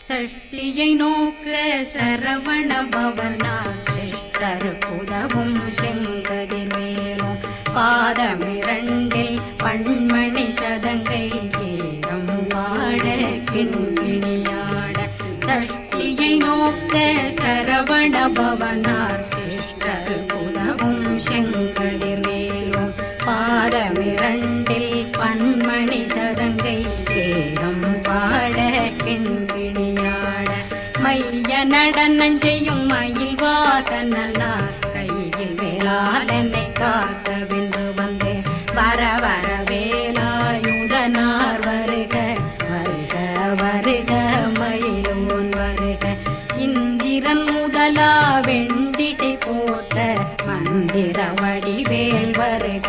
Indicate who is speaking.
Speaker 1: சஷ்டியை நோக்க சரவண பவனா சிஷ்டர் புதவும் செங்கதிர் மேலும் பாதமிரண்டில் பண்மணி சதங்கை வேதம் பாட கிண்கிணியாட சஷ்டியை நோக்க சரவண பவனார் சிஷ்டர் புதவும் செங்கதிர் மேலும் பாதமிரண்டில் பண்மணி சதங்கை வேதம் பாட கிண்கிணியாட மைய நடனம் செய்யும் மயில் வாதனார் கையில் வேளாளனை காக்க வென்று வந்தே. வர வர வேலாயுதனார் வருக வருக வருக மயிலும் முன் வருக. இந்திரன் முதலா வெண்டிசை போட்ட மந்திர வடிவேல் வருக.